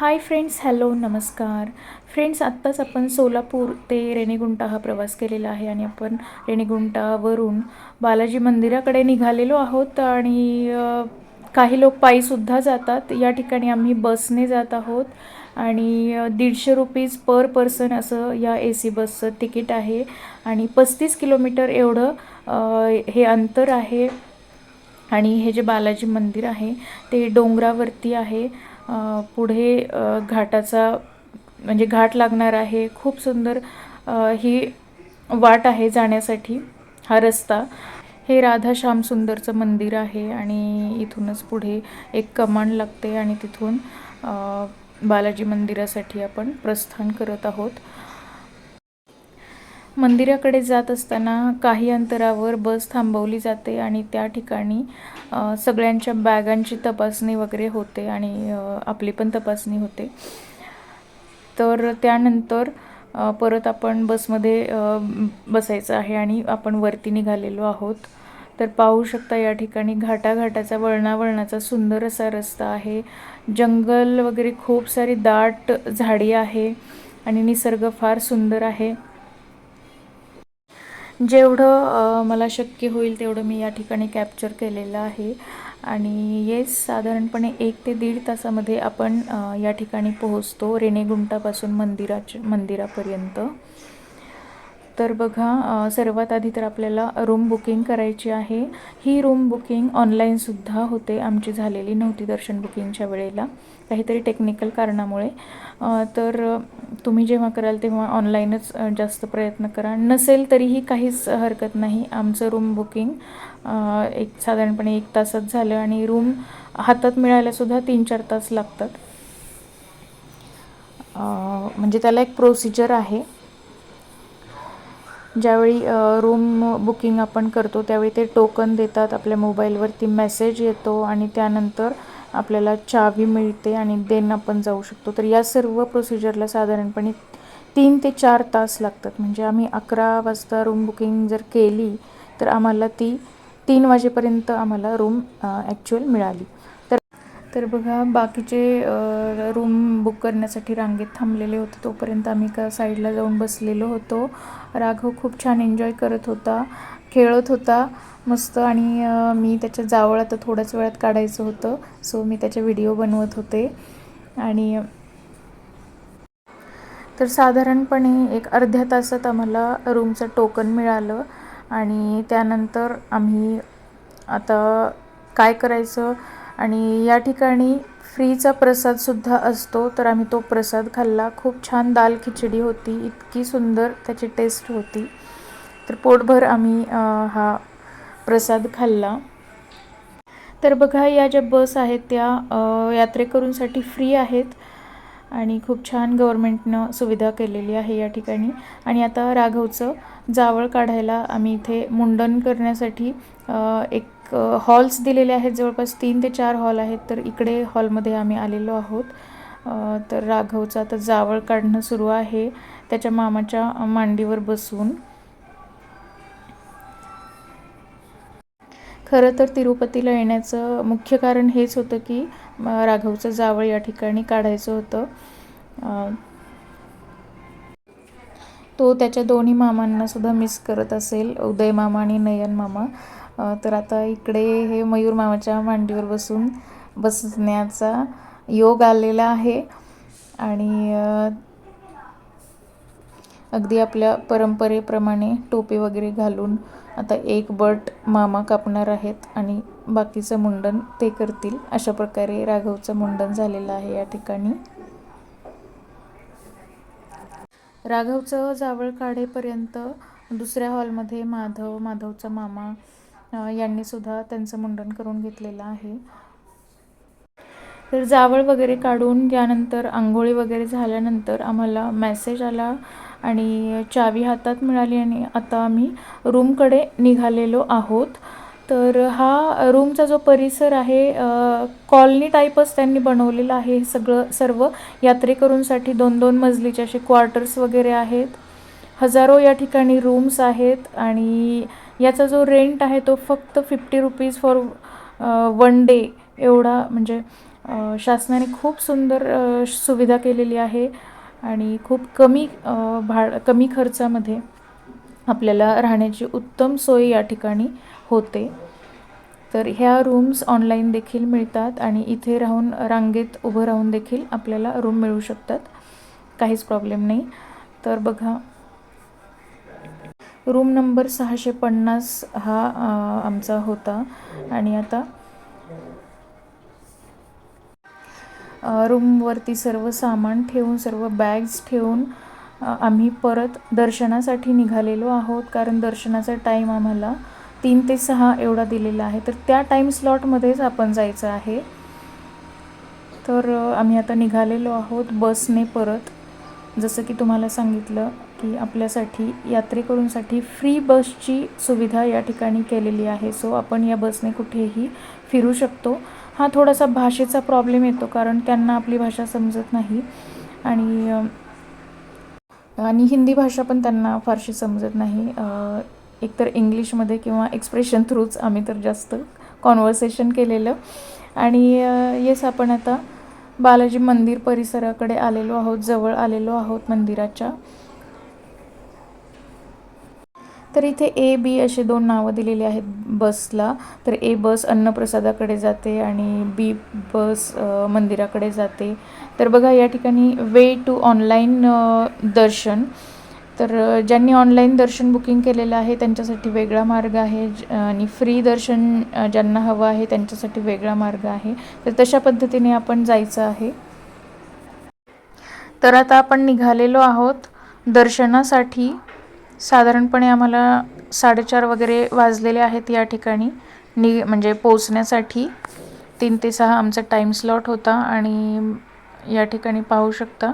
हाय friends hello नमस्कार. Friends आत्ताच आपण सोलापूर ते रेणीगुंटा हा प्रवास केलेला आहे आणि आपण रेणीगुंटावरून बालाजी मंदिराकडे निघालेलो आहोत आणि काही लोक पायीसुद्धा जातात. या ठिकाणी आम्ही बसने जात आहोत आणि दीडशे रुपीज पर पर्सन असं या ए सी बसचं तिकीट आहे आणि पस्तीस किलोमीटर एवढं हे अंतर आहे आणि हे जे बालाजी मंदिर आहे ते डोंगरावरती आहे पुढे घाटाचा म्हणजे घाट लागणार आहे. खूप सुंदर ही वाट आहे जाण्यासाठी हा रस्ता. हे राधा श्यामसुंदरचं मंदिर आहे आणि इथूनच पुढे एक कमान लागते आणि तिथून बालाजी मंदिरासाठी आपण प्रस्थान करत आहोत. मंदिराकडे जात असताना काही अंतरावर बस थांबवली जाते आणि त्या ठिकाणी सगळ्यांच्या बॅगांची तपासणी वगैरे होते आणि आपली पण तपासणी होते. तर त्यानंतर परत आपण बसमध्ये बसायचं आहे आणि आपण वरती निघालेलो आहोत. तर पाहू शकता या ठिकाणी घाटाघाटाचा वळणावळणाचा सुंदर असा रस्ता आहे. जंगल वगैरे खूप सारी दाट झाडी आहे आणि निसर्ग फार सुंदर आहे. जेवढं मला शक्य होईल तेवढं मी या ठिकाणी कॅप्चर केलेलं आहे. आणि येस साधारणपणे एक ते दीड तासामध्ये आपण या ठिकाणी पोहोचतो रेणेगुंटापासून मंदिराच्या मंदिरापर्यंत. तर बघा सर्वात आधी तर आपल्याला रूम बुकिंग करायची आहे. ही रूम बुकिंग ऑनलाईनसुद्धा होते. आमची झालेली नव्हती दर्शन बुकिंगच्या वेळेला. काहीतरी टेक्निकल कारणामुळे. तर तुम्ही जेव्हा कराल तेव्हा ऑनलाईनच जास्त प्रयत्न करा. नसेल तरीही काहीच हरकत नाही. आमचं रूम बुकिंग एक साधारणपणे एक तासात झालं आणि रूम हातात मिळायलासुद्धा तीन चार तास लागतात. म्हणजे त्याला एक प्रोसिजर आहे. ज्यावेळी रूम बुकिंग आपण करतो त्यावेळी ते टोकन देतात आपल्या मोबाईलवरती मेसेज येतो आणि त्यानंतर आपल्याला चावी मिळते आणि देन आपण जाऊ शकतो. तर या सर्व प्रोसिजरला साधारणपणे तीन ते चार तास लागतात. म्हणजे आम्ही अकरा वाजता रूम बुकिंग जर केली तर आम्हाला ती तीन वाजेपर्यंत आम्हाला रूम ॲक्च्युअल मिळाली. तर तर बघा बाकीचे रूम बुक करण्यासाठी रांगेत थांबलेले होते तोपर्यंत आम्ही का साईडला जाऊन बसलेलो होतो. राघव खूप छान एन्जॉय करत होता खेळत होता मस्त. आणि मी त्याच्या जावळ आता थोड्याच वेळात काढायचं होतं. सो मी त्याचे व्हिडिओ बनवत होते. आणि तर साधारणपणे एक अर्ध्या तासात आम्हाला रूमचं टोकन मिळालं. आणि त्यानंतर आम्ही आता काय करायचं? आणि या ठिकाणी फ्रीचा प्रसादसुद्धा असतो तर आम्ही तो प्रसाद खाल्ला. खूप छान दाल खिचडी होती इतकी सुंदर त्याची टेस्ट होती. तर पोटभर आम्ही हा प्रसाद खाल्ला. तर बघा या ज्या बस आहेत त्या यात्रेकरूंसाठी फ्री आहेत आणि खूप छान गव्हर्मेंटनं सुविधा केलेली आहे या ठिकाणी. आणि आता राघवचं जावळ काढायला आम्ही इथे मुंडन करण्यासाठी एक हॉल्स दिलेले आहेत. जवळपास तीन ते चार हॉल आहेत. तर इकडे हॉलमध्ये आम्ही आलेलो आहोत. तर राघवचं आता जावळ काढणं सुरू आहे. त्याच्या मामाच्या मांडीवर बसून. खरं तर तिरुपतीला येण्याचं मुख्य कारण हेच होतं की राघवचं जावळ या ठिकाणी काढायचं होतं. तो त्याच्या दोन्ही मामांना सुद्धा मिस करत असेल. उदय मामा आणि नयन मामा. तर आता इकडे हे मयूर मामाच्या मांडीवर बसून बसण्याचा योग आलेला आहे. आणि अगदी आपल्या परंपरेप्रमाणे टोपी वगैरे घालून आता एक बट मामा कापणार आहेत आणि बाकीचं मुंडन ते करतील. अशा प्रकारे राघवचं मुंडन झालेलं आहे या ठिकाणी. राघवचं जावळ काढेपर्यंत दुसऱ्या हॉलमध्ये माधव माधवचा मामा यांनीसुद्धा त्यांचं मुंडन करून घेतलेलं आहे. तर जावळ वगैरे काढून त्यानंतर आंघोळी वगैरे झाल्यानंतर आम्हाला मेसेज आला आणि चावी हातात मिळाली आणि आता आम्ही रूमकडे निघालेलो आहोत. तर हा रूमचा जो परिसर आहे कॉलनी टाईपच त्यांनी बनवलेला आहे. हे सगळं सर्व यात्रेकरूंसाठी दोन दोन मजलीचे असे क्वार्टर्स वगैरे आहेत. हजारो या ठिकाणी रूम्स आहेत आणि याचा जो रेंट आहे तो फक्त fifty rupees for one day एवढा म्हणजे शासनाने खूप सुंदर सुविधा केलेली आहे आणि खूप कमी भाड कमी खर्चामध्ये आपल्याला राहण्याची उत्तम सोय या ठिकाणी होते. तर ह्या रूम्स ऑनलाईन देखील मिळतात आणि इथे राहून रांगेत उभं राहून देखील आपल्याला रूम मिळू शकतात. काहीच प्रॉब्लेम नाही. तर बघा रूम नंबर सहाशे पन्नास हा आमचा होता. आणि आता रूमवरती सर्व सामान ठेवून सर्व बॅग्स ठेवून आम्ही परत दर्शनासाठी निघालेलो आहोत. कारण दर्शनाचा टाईम आम्हाला तीन ते सहा एवढा दिलेला आहे. तर त्या टाईम स्लॉटमध्येच आपण जायचं आहे. तर आम्ही आता निघालेलो आहोत बसने परत. जसं की तुम्हाला सांगितलं की आपल्यासाठी यात्रेकरूंसाठी फ्री बसची सुविधा या ठिकाणी केलेली आहे. सो आपण या बसने कुठेही फिरू शकतो. हा थोडासा भाषेचा प्रॉब्लेम येतो कारण त्यांना आपली भाषा समजत नाही. आणि आणि हिंदी भाषा पण त्यांना फारशी समजत नाही. एकतर इंग्लिशमध्ये किंवा एक्सप्रेशन थ्रूच आम्ही तर जास्त कॉन्व्हर्सेशन केलेलं. आणि येस आपण आता बालाजी मंदिर परिसराकडे आलेलो आहोत जवळ आलेलो आहोत मंदिराच्या. तर इथे ए बी असे दोन नावं दिलेली आहेत बसला तर ए बस अन्नप्रसादाकडे जाते आणि बी बस मंदिराकडे जाते. तर बघा या ठिकाणी वे टू ऑनलाईन दर्शन. तर ज्यांनी ऑनलाईन दर्शन बुकिंग केलेलं आहे त्यांच्यासाठी वेगळा मार्ग आहे. आणि फ्री दर्शन ज्यांना हवं आहे त्यांच्यासाठी वेगळा मार्ग आहे. तर तशा पद्धतीने आपण जायचं आहे. तर आता आपण निघालेलो आहोत दर्शनासाठी. साधारणपणे आम्हाला साडेचार वगैरे वाजलेले आहेत या ठिकाणी. नि म्हणजे पोचण्यासाठी तीन ते सहा आमचा टाईम स्लॉट होता आणि या ठिकाणी पाहू शकता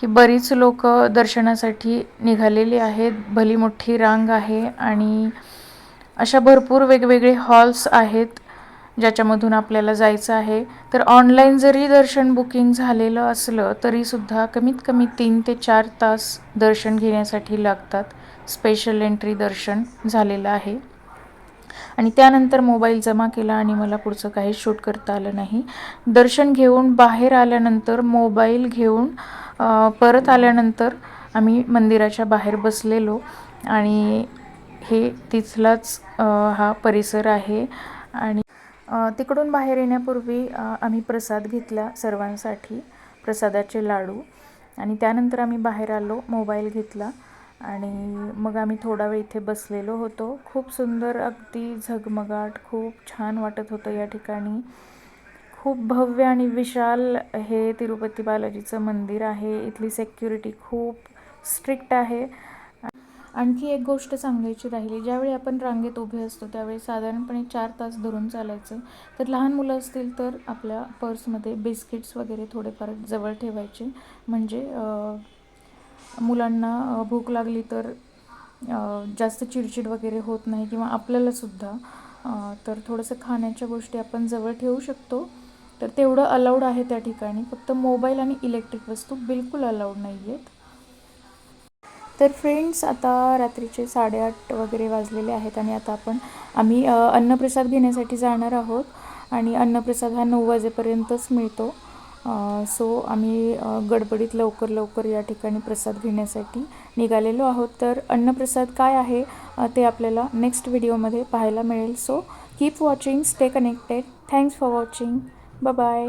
की बरीच लोक दर्शनासाठी निघालेली आहेत. भली मोठी रांग आहे आणि अशा भरपूर वेगवेगळे हॉल्स आहेत. ज्याच्यामधून आपल्याला जायचं आहे. तर ऑनलाईन जरी दर्शन बुकिंग झालेलं असलं तरीसुद्धा कमीत कमी तीन ते चार तास दर्शन घेण्यासाठी लागतात. स्पेशल एंट्री दर्शन झालेलं आहे. आणि त्यानंतर मोबाईल जमा केला आणि मला पुढचं काही शूट करता आलं नाही. दर्शन घेऊन बाहेर आल्यानंतर मोबाईल घेऊन परत आल्यानंतर आम्ही मंदिराच्या बाहेर बसलेलो. आणि हे तिथलाच हा परिसर आहे. आणि तिकडून बाहेर येण्यापूर्वी आम्ही प्रसाद घेतला सर्वांसाठी प्रसादाचे लाडू. आणि त्यानंतर आम्ही बाहेर आलो मोबाईल घेतला. आणि मग आम्ही थोडा वेळ इथे बसलेलो होतो. खूप सुंदर अगदी झगमगाट खूप छान वाटत होतं या ठिकाणी. खूप भव्य आणि विशाल हे तिरुपती बालाजीचं मंदिर आहे. इथली सेक्युरिटी खूप स्ट्रिक्ट आहे. आणखी एक गोष्ट सांगायची राहिली. ज्यावेळी आपण रांगेत उभे असतो त्यावेळी साधारणपणे चार तास धरून चालायचं. तर लहान मुलं असतील तर आपल्या पर्समध्ये बिस्किट्स वगैरे थोडेफार जवळ ठेवायचे. म्हणजे मुलांना भूक लागली तर जास्त चिडचिड वगैरे होत नाही किंवा आपल्यालासुद्धा तर थोडंसं खाण्याच्या गोष्टी आपण जवळ ठेवू शकतो. तर तेवढं अलाउड आहे त्या ठिकाणी. फक्त मोबाईल आणि इलेक्ट्रिक वस्तू बिलकुल अलाउड नाही आहेत. तर फ्रेंड्स आता रात्रीचे साडेआठ वगैरे वाजलेले आहेत आणि आता आपण आम्ही अन्नप्रसाद घेण्यासाठी जाणार आहोत आणि अन्नप्रसाद हा नऊ वाजेपर्यंतच मिळतो. सो आम्ही गडबडीत लवकर लवकर या ठिकाणी प्रसाद घेण्यासाठी निघालेलो आहोत. तर अन्नप्रसाद काय आहे ते आपल्याला नेक्स्ट व्हिडिओमध्ये पाहायला मिळेल. So keep watching stay connected thanks for watching bye